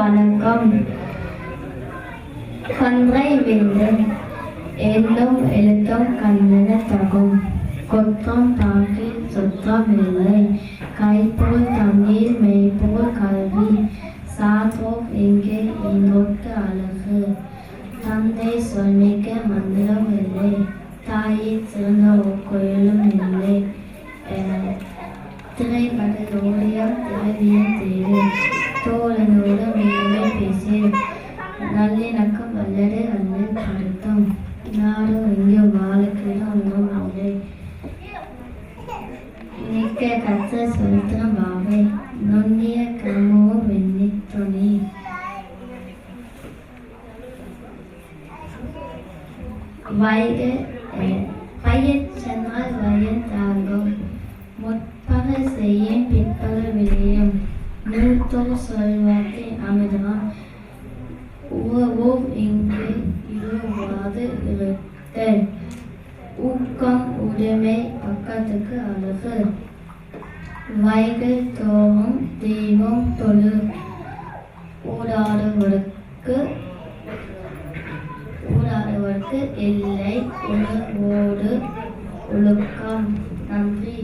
வணக்கம். கொன்றை வெல்லும் எல்லும் எழுத்தும் கண்ணன தகும். கொற்றம் தாக்கி சுத்தம் இல்லை. கைப்போல் தண்ணீர் மெய்ப்போல் கல்வி சாத்தோம் எங்கே? இங்கோட்டு அழகு. தந்தை சொல்மிக்க மந்திரம் இல்லை. தாயை சிறந்த கோயிலும் இல்லை. திரைப்பட ஓடியம் திரவியம் தேடு தோழனோடு பேசேன் நல்லிணக்கம் வல்லது அல்ல கருத்தம் யாரும் இங்கே வாழுக்கிறது ஒன்றும் இல்லை. நிற்க கத்த சொல்லித்தான் பாவை. நொன்னிய கமுவும் வெண்ணி துணி. வைக அஹ், பையன் சென்றால் வயன் தாங்கும். முற்பக செய்ய அனைத்தும் சொல்வார்த்தை அமிர்தம் உறவோம் இங்கு இருவாது இருத்தல் ஊக்கம் உடைமை பக்கத்துக்கு அழகு வைகல் தோறும் தெய்வம் தொழு ஊடாடுவதற்கு ஊடாடுவதற்கு இல்லை உணர்வோடு ஒழுக்கம் நன்றி